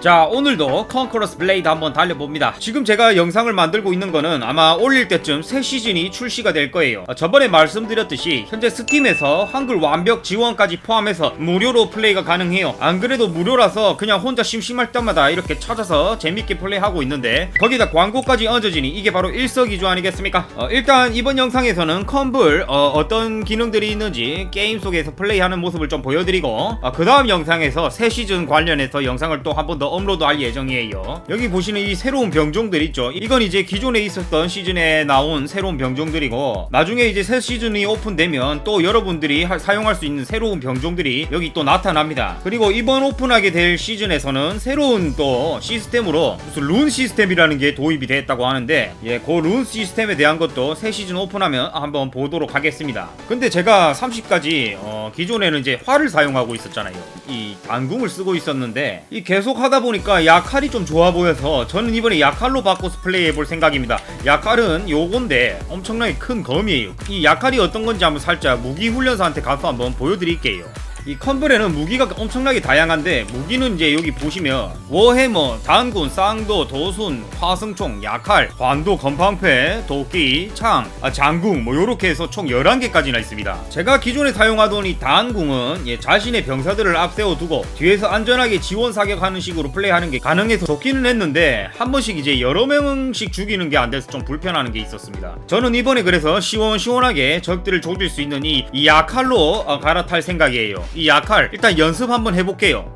자 오늘도 컨커러스 블레이드 한번 달려봅니다. 지금 제가 영상을 만들고 있는 거는 아마 올릴 때쯤 새 시즌이 출시가 될 거예요. 어, 저번에 말씀드렸듯이 현재 스팀에서 한글 완벽 지원까지 포함해서 무료로 플레이가 가능해요. 안 그래도 무료라서 그냥 혼자 심심할 때마다 이렇게 찾아서 재밌게 플레이하고 있는데 거기다 광고까지 얹어지니 이게 바로 일석이조 아니겠습니까? 어, 일단 이번 영상에서는 컴블 어, 떤 기능들이 있는지 게임 속에서 플레이하는 모습을 좀 보여드리고 그 다음 영상에서 새 시즌 관련해서 영상을 또 한번 더 업로드할 예정이에요. 여기 보시는 이 새로운 병종들 있죠. 이건 이제 기존에 있었던 시즌에 나온 새로운 병종들이고 나중에 이제 새 시즌이 오픈되면 또 여러분들이 하- 사용할 수 있는 새로운 병종들이 여기 또 나타납니다. 그리고 이번 오픈하게 될 시즌에서는 새로운 또 시스템으로 무슨 룬 시스템이라는 게 도입이 됐다고 하는데 예, 그 룬 시스템에 대한 것도 새 시즌 오픈하면 한번 보도록 하겠습니다. 근데 제가 30까지 어, 기존에는 이제 활을 사용하고 있었잖아요. 이 단궁을 쓰고 있었는데 이 계속 하다 보니까 약칼이 좀 좋아 보여서 저는 이번에 약칼로 바꿔서 플레이해 볼 생각입니다. 약칼은 요건데 엄청나게 큰 검이에요. 이 약칼이 어떤 건지 한번 살짝 무기 훈련사한테 가서 한번 보여드릴게요. 이 컴블에는 무기가 엄청나게 다양한데 무기는 이제 여기 보시면 워해머, 단군, 쌍도, 도순, 화승총, 약칼, 관도, 건방패, 도끼, 창, 아, 장궁 뭐 요렇게 해서 총 11개까지나 있습니다. 제가 기존에 사용하던 이 단궁은 예, 자신의 병사들을 앞세워 두고 뒤에서 안전하게 지원 사격하는 식으로 플레이하는 게 가능해서 좋기는 했는데 한 번씩 이제 여러 명씩 죽이는 게 안 돼서 좀 불편하는 게 있었습니다. 저는 이번에 그래서 시원시원하게 적들을 조질 수 있는 이, 이 약칼로 어, 갈아탈 생각이에요. 이 약칼 일단 연습 한번 해볼게요.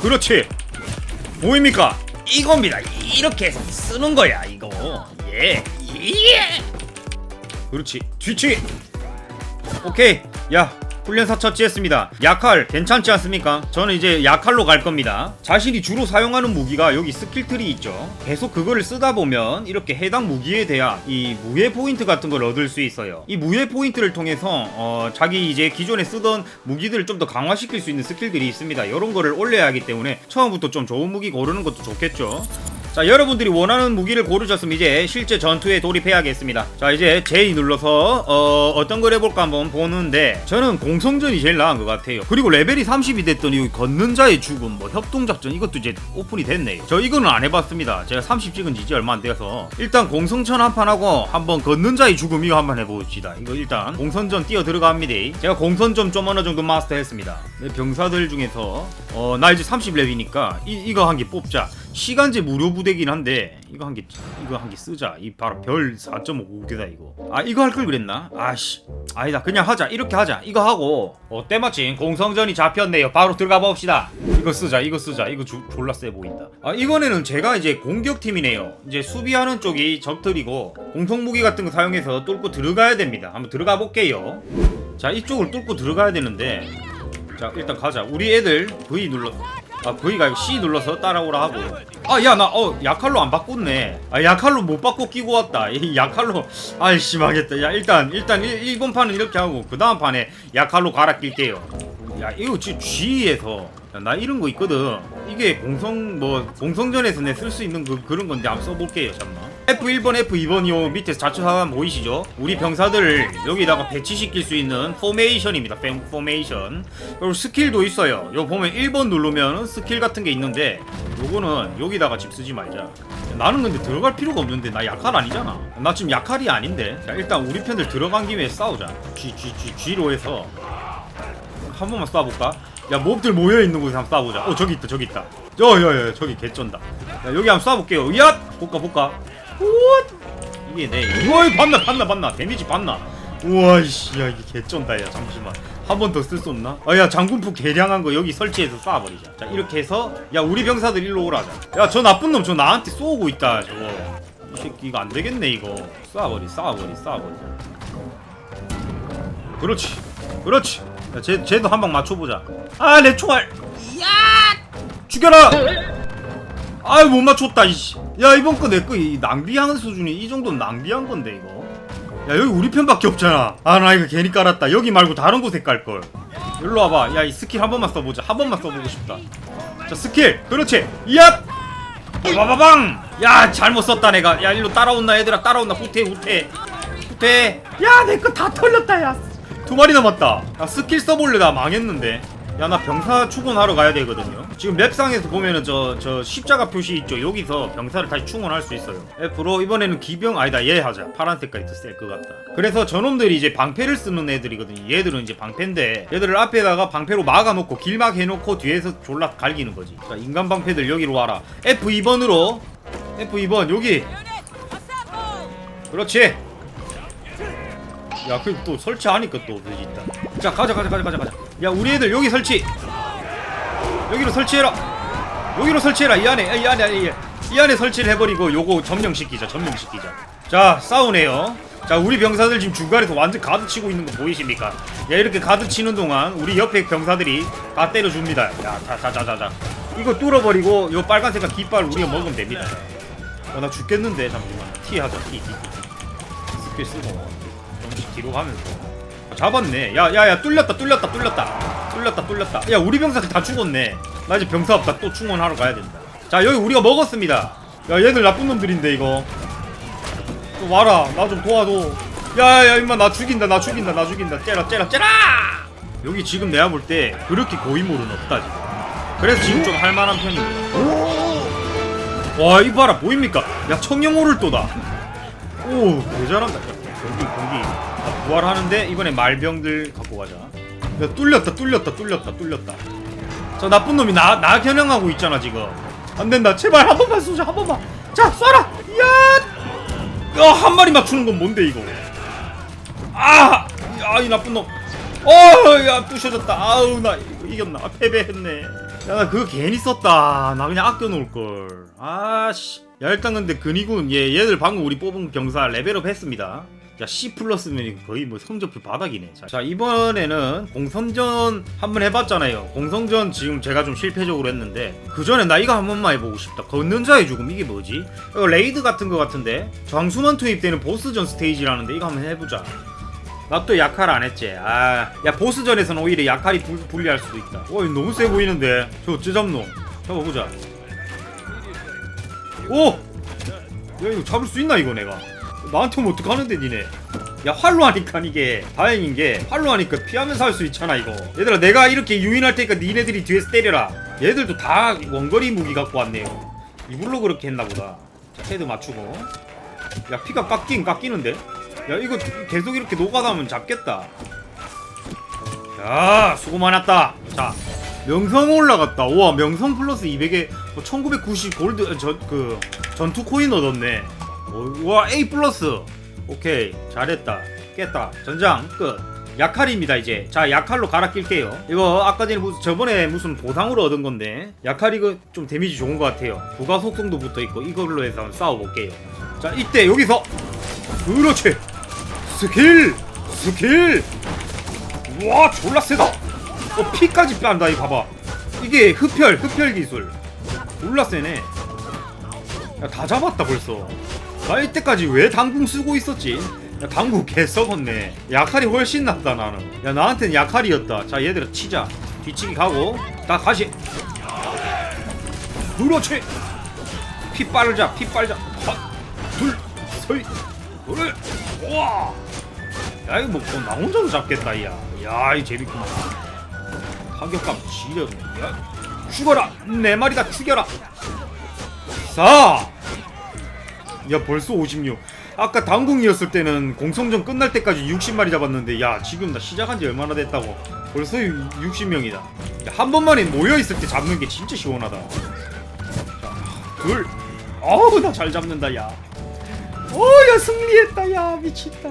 그렇지. 뭐입니까? 이겁니다. 이렇게 해서 쓰는 거야 이거. 예. 예. 그렇지. 뒤치. 오케이. 야. 훈련사 처치했습니다. 약칼 괜찮지 않습니까? 저는 이제 약칼로 갈 겁니다. 자신이 주로 사용하는 무기가 여기 스킬트리 있죠. 계속 그거를 쓰다 보면 이렇게 해당 무기에 대한 이 무예 포인트 같은 걸 얻을 수 있어요. 이 무예 포인트를 통해서 어, 자기 이제 기존에 쓰던 무기들을 좀 더 강화시킬 수 있는 스킬들이 있습니다. 이런 거를 올려야 하기 때문에 처음부터 좀 좋은 무기 고르는 것도 좋겠죠. 자 여러분들이 원하는 무기를 고르셨으면 이제 실제 전투에 돌입해야겠습니다. 자 이제 J 눌러서 어, 어떤 걸 해볼까 한번 보는데 저는 공성전이 제일 나은 것 같아요. 그리고 레벨이 30이 됐더니 여기 걷는 자의 죽음 뭐 협동작전 이것도 이제 오픈이 됐네요. 저 이거는 안 해봤습니다. 제가 30 찍은 지 이제 얼마 안 돼서. 일단 공성전 한 판 하고 한번 걷는 자의 죽음 이거 한번 해봅시다. 이거 일단 공선전 뛰어 들어갑니다. 제가 공선전 좀 어느 정도 마스터했습니다. 내 병사들 중에서 어, 나 이제 30렙이니까 이, 이거 한 개 뽑자 시간제 무료 부대긴 한데 이거 한 개 이거 한 개 쓰자. 이 바로 별 4.5개다 이거. 아 이거 할 걸 그랬나? 아씨. 아니다 그냥 하자. 이렇게 하자. 이거 하고. 어 때마침? 공성전이 잡혔네요. 바로 들어가 봅시다. 이거 쓰자 이거 쓰자. 이거 주, 졸라 세 보인다. 아 이번에는 제가 이제 공격팀이네요. 이제 수비하는 쪽이 적들이고 공성 무기 같은 거 사용해서 뚫고 들어가야 됩니다. 한번 들어가 볼게요. 자 이쪽을 뚫고 들어가야 되는데. 자 일단 가자. 우리 애들 V 눌러 아 V가 C 눌러서 따라오라 하고. 아 야 나 어 약칼로 안 바꿨네. 아 약칼로 못 바꿔 끼고 왔다. 이 약칼로 아이씨 망했다. 야 일단 일단 1, 번 판은 이렇게 하고 그 다음 판에 약칼로 갈아 낄게요. 야 이거 지금 G에서 야, 나 이런 거 있거든. 이게 공성 뭐 공성전에서 내 쓸 수 있는 그, 그런 건데 한번 써볼게요 잠만 F1번 F2번 요. 밑에 좌측하단 보이시죠? 우리 병사들을 여기다가 배치시킬 수 있는 포메이션입니다. 페- 포메이션. 그리고 스킬도 있어요. 요 보면 1번 누르면 스킬 같은 게 있는데 요거는 여기다가 집 쓰지 말자. 나는 근데 들어갈 필요가 없는데 나 약할 아니잖아. 나 지금 약할이 아닌데. 자 일단 우리 편들 들어간 김에 싸우자. G G G G로 해서. 한 번만 쏴볼까? 야 몹들 모여있는 곳에 한번 쏴보자. 어 저기 있다 저기 있다. 야야야 저기 개쩐다. 야 여기 한번 쏴볼게요. 야 볼까 볼까 우와 이게 내 우와 봤나 봤나 봤나. 데미지 봤나. 우와 이씨. 야 이게 개쩐다 야 잠시만. 한 번 더 쓸 수 없나? 아야 장군포 개량한 거 여기 설치해서 쏴버리자. 자 이렇게 해서 야 우리 병사들 일로 오라자. 야 저 나쁜 놈 저 나한테 쏘고 있다 저거. 이 새끼 이거 안 되겠네 이거. 쏴버리 쏴버리 쏴버리. 그렇지 그렇지. 야, 쟤, 쟤도 한 방 맞춰보자. 아 내 총알. 야 죽여라 아유 못 맞췄다 이씨. 야 이번 거내거이 낭비하는 수준이 이 정도는 낭비한 건데 이거. 야 여기 우리 편밖에 없잖아. 아 나 이거 괜히 깔았다. 여기 말고 다른 곳에 깔걸. 일로 와봐. 야 이 스킬 한 번만 써보자. 한 번만 써보고 싶다. 자 스킬. 그렇지. 야 빠바바방 야 잘못 썼다 내가. 야 일로 따라온나 얘들아. 따라온나 후퇴 후퇴. 후퇴. 야내 거 다 털렸다 야두 마리 남았다. 야 스킬 써볼래? 나 망했는데 야 나 병사 충원하러 가야 되거든요. 지금 맵상에서 보면은 저 저 십자가 표시 있죠? 여기서 병사를 다시 충원할 수 있어요. F로 이번에는 기병 아니다 얘 하자. 파란 색깔이 더셀것 같다. 그래서 저놈들이 이제 방패를 쓰는 애들이거든요. 얘들은 이제 방패인데 얘들을 앞에다가 방패로 막아놓고 길막 해놓고 뒤에서 졸라 갈기는 거지. 자 인간 방패들 여기로 와라. F2번으로. F2번 여기. 그렇지. 야, 그또 설치하니까 또 그지 있다. 자, 가자, 가자, 가자, 가자, 가자. 야, 우리 애들 여기 설치. 여기로 설치해라. 여기로 설치해라. 이 안에, 이 안에, 이, 이 안에 설치를 해버리고 요거 점령시키자, 점령시키자. 자, 싸우네요. 자, 우리 병사들 지금 중간에서 완전 가드 치고 있는 거 보이십니까? 야, 이렇게 가드 치는 동안 우리 옆에 병사들이 다 때려줍니다. 야, 자, 자, 자, 자, 자. 이거 뚫어버리고 요 빨간색깔 깃발 우리가 먹으면 됩니다. 어, 나 죽겠는데 잠시만. T 하자, T, T, T. 스킬 쓰고. 조금씩 뒤로 가면서 잡았네. 야야야 뚫렸다 뚫렸다 뚫렸다. 뚫렸다 뚫렸다. 야 우리 병사들 다 죽었네. 나 이제 병사 없다. 또 충원하러 가야 된다. 자 여기 우리가 먹었습니다. 야 얘들 나쁜 놈들인데 이거. 또 와라. 나 좀 도와줘. 야야 임마 나 죽인다 나 죽인다 나 죽인다. 째라 째라 째라! 여기 지금 내가 볼 때 그렇게 고인물은 없다 지금. 그래서 지금 좀 할만한 편입니다 와 이봐라. 보입니까? 야 청룡호를 또다. 오 개잘한다. 공기 공기. 아, 부활하는데 이번에 말병들 갖고 가자. 야 뚫렸다 뚫렸다 뚫렸다 뚫렸다. 저 나쁜 놈이 나, 나 겨냥하고 있잖아 지금. 안된다. 제발 한 번만 쏘자 한 번만. 자 쏴라! 야 야한 마리 맞추는 건 뭔데 이거? 아 야 이 나쁜 놈. 어야 부셔졌다. 아우 나 이겼나? 아, 패배했네. 야 나 그거 괜히 썼다. 나 그냥 아껴놓을걸. 아씨. 야 일단 근데 근이군. 얘 얘들 방금 우리 뽑은 병사 레벨업 했습니다 야 C 플러스면 거의 뭐 성적표 바닥이네 자, 자 이번에는 공성전 한번 해봤잖아요 공성전 지금 제가 좀 실패적으로 했는데 그 전에 나 이거 한 번만 해보고 싶다 걷는 자의 죽음 이게 뭐지? 이거 레이드 같은 거 같은데 장수만 투입되는 보스전 스테이지라는데 이거 한번 해보자 나 또 약할 안 했지. 아, 야 보스전에서는 오히려 약할이 불, 불리할 수도 있다. 어, 이거 너무 세 보이는데. 저 어째 잡노? 잡아보자. 오! 야 이거 잡을 수 있나 이거 내가? 나한테 오면 어떡하는데 니네? 야 활로 하니까 이게 다행인 게 활로 하니까 피하면서 할 수 있잖아 이거. 얘들아 내가 이렇게 유인할 테니까 니네들이 뒤에서 때려라. 얘들도 다 원거리 무기 갖고 왔네요. 이불로 그렇게 했나 보다. 자 헤드 맞추고. 야 피가 깎긴 깎이는데? 야 이거 계속 이렇게 녹아가면 잡겠다 야 수고 많았다 자 명성 올라갔다 우와 명성 플러스 200에 1990 골드 저 그 전투 코인 얻었네 어, 우와 A 플러스. 오케이 잘했다. 깼다. 전장 끝. 약칼입니다 이제. 자 약칼로 갈아 낄게요. 이거 아까 전에 무슨 저번에 무슨 보상으로 얻은 건데 약칼 이거 좀 데미지 좋은 것 같아요. 부가 속성도 붙어 있고 이걸로 해서 한번 싸워볼게요. 자 이때 여기서. 그렇지. 스킬! 스킬! 와 졸라 세다. 어 피까지 뺀다 이 봐봐. 이게 흡혈 흡혈 기술. 졸라 세네. 야 다 잡았다 벌써 나 이때까지 왜 당궁 쓰고 있었지 야 당궁 개 썩었네 약할이 훨씬 낫다 나는 야 나한테는 약할이었다 자 얘들아 치자 뒤치기 가고 다 다시 그렇지 피 빨자 피 빨자 하나 둘셋 그래 와. 야 이거 뭐나 뭐, 혼자도 잡겠다 야. 야 이 재밌구나. 타격감 지렸네. 야 죽어라 내 말이다 죽여라. 사. 야 벌써 56. 아까 당궁이었을 때는 공성전 끝날 때까지 60마리 잡았는데 야 지금 나 시작한 지 얼마나 됐다고. 벌써 60명이다. 한 번만에 모여있을 때 잡는 게 진짜 시원하다. 자둘. 어우 나 잘 잡는다 야. 오 야 승리했다 야. 미친다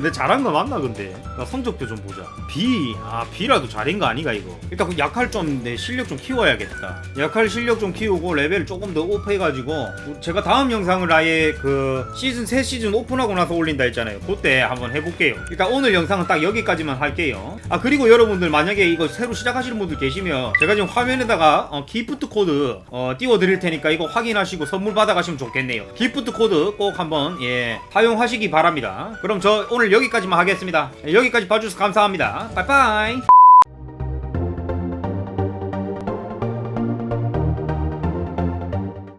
내 잘한 거 맞나 근데? 나 성적표 좀 보자. B. 아 B라도 잘한 거 아니가 이거? 일단 그 약할 좀 내 실력 좀 키워야겠다. 약할 실력 좀 키우고 레벨 조금 더 업해가지고 제가 다음 영상을 아예 그 시즌 새 시즌 오픈하고 나서 올린다 했잖아요. 그때 한번 해볼게요. 일단 오늘 영상은 딱 여기까지만 할게요. 아 그리고 여러분들 만약에 이거 새로 시작하시는 분들 계시면 제가 지금 화면에다가 어, 기프트 코드 어, 띄워드릴 테니까 이거 확인하시고 선물 받아가시면 좋겠네요. 기프트 코드 꼭 한번 예 사용하시기 바랍니다. 그럼 저 오늘 여기까지만 하겠습니다. 예, 여기까지 봐주셔서 감사합니다. 빠이빠이